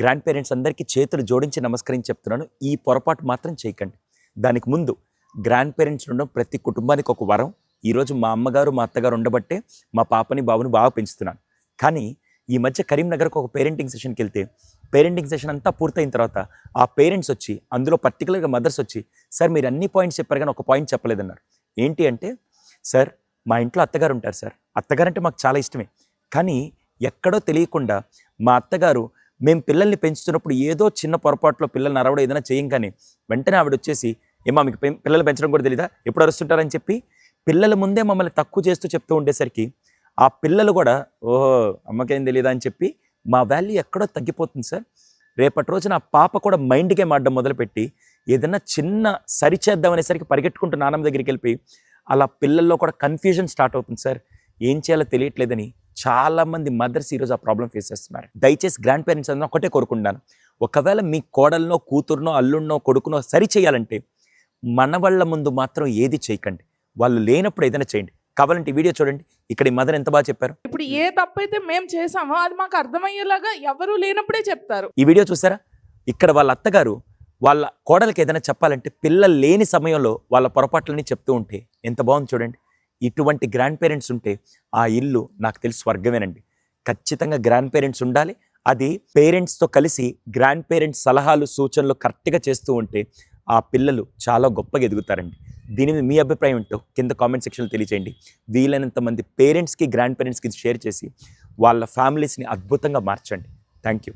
Grand parents అందరికీ చేతులు జోడించి నమస్కరించి చెప్తున్నాను. ఈ పొరపాటు మాత్రం చేయకండి. దానికి ముందు గ్రాండ్ పేరెంట్స్ ఉండడం ప్రతి కుటుంబానికి ఒక వరం. ఈరోజు మా అమ్మగారు మా అత్తగారు ఉండబట్టే మా పాపని బాబుని బాగా పెంచుతున్నాను. కానీ ఈ మధ్య కరీంనగర్కి ఒక పేరెంటింగ్ సెషన్కి వెళ్తే పేరెంటింగ్ సెషన్ అంతా పూర్తయిన తర్వాత ఆ పేరెంట్స్ వచ్చి అందులో పర్టికులర్గా మదర్స్ వచ్చి సార్ మీరు అన్ని పాయింట్స్ చెప్పారు కానీ ఒక పాయింట్ చెప్పలేదన్నారు. ఏంటి అంటే సార్ మా ఇంట్లో అత్తగారు ఉంటారు సార్. అత్తగారు అంటే మాకు చాలా ఇష్టమే. కానీ ఎక్కడో తెలియకుండా మా అత్తగారు మేము పిల్లల్ని పెంచుతున్నప్పుడు ఏదో చిన్న పొరపాట్లో పిల్లల్ని అరవడం ఏదైనా చేయం కానీ వెంటనే ఆవిడ వచ్చేసి ఏమా మీకు పెం- పిల్లలు పెంచడం కూడా తెలీదా? ఎప్పుడు అరుస్తుంటారని చెప్పి పిల్లల ముందే మమ్మల్ని తక్కువ చేస్తూ చెప్తూ ఉండేసరికి ఆ పిల్లలు కూడా ఓహో అమ్మకేం తెలియదా అని చెప్పి మా వాల్యూ ఎక్కడో తగ్గిపోతుంది సార్. రేపటి రోజున ఆ పాప కూడా మైండ్ గేమ్ ఆడడం మొదలుపెట్టి ఏదైనా చిన్న సరిచేద్దాం అనేసరికి పరిగెట్టుకుంటూ నాన్నమ్మ దగ్గరికి వెళ్ళిపోయి అలా పిల్లల్లో కూడా కన్ఫ్యూజన్ స్టార్ట్ అవుతుంది సార్. ఏం చేయాలో తెలియట్లేదని చాలా మంది మదర్స్ ఈరోజు ఆ ప్రాబ్లం ఫేస్ చేస్తున్నారు. దయచేసి గ్రాండ్ పేరెంట్స్ అందరూ ఒకటే కోరుకుంటాను ఒకవేళ మీ కోడలనో కూతురునో అల్లుడినో కొడుకునో సరి చేయాలంటే మనవాళ్ళ ముందు మాత్రం ఏది చేయకండి. వాళ్ళు లేనప్పుడు ఏదైనా చేయండి. కావాలంటే వీడియో చూడండి. ఇక్కడ ఈ మదర్ ఎంత బాగా చెప్పారు? ఇప్పుడు ఏ తప్పైతే మేము చేసామో అది మాకు అర్థమయ్యేలాగా ఎవరు లేనప్పుడే చెప్తారు. ఈ వీడియో చూసారా? ఇక్కడ వాళ్ళ అత్తగారు వాళ్ళ కోడలికి ఏదైనా చెప్పాలంటే పిల్లలు లేని సమయంలో వాళ్ళ పొరపాట్లని చెప్తూ ఉంటే ఎంత బాగుంది చూడండి. ఇటువంటి గ్రాండ్ పేరెంట్స్ ఉంటే ఆ ఇల్లు నాకు తెలిసి స్వర్గమేనండి. ఖచ్చితంగా గ్రాండ్ పేరెంట్స్ ఉండాలి. అది పేరెంట్స్తో కలిసి గ్రాండ్ పేరెంట్స్ సలహాలు సూచనలు కరెక్ట్గా చేస్తూ ఉంటే ఆ పిల్లలు చాలా గొప్పగా ఎదుగుతారండి. దీని మీద మీ అభిప్రాయం ఏంటో కింద కామెంట్ సెక్షన్లో తెలియచేయండి. వీలైనంత మంది పేరెంట్స్కి గ్రాండ్ పేరెంట్స్కి షేర్ చేసి వాళ్ళ ఫ్యామిలీస్ని అద్భుతంగా మార్చండి. Thank you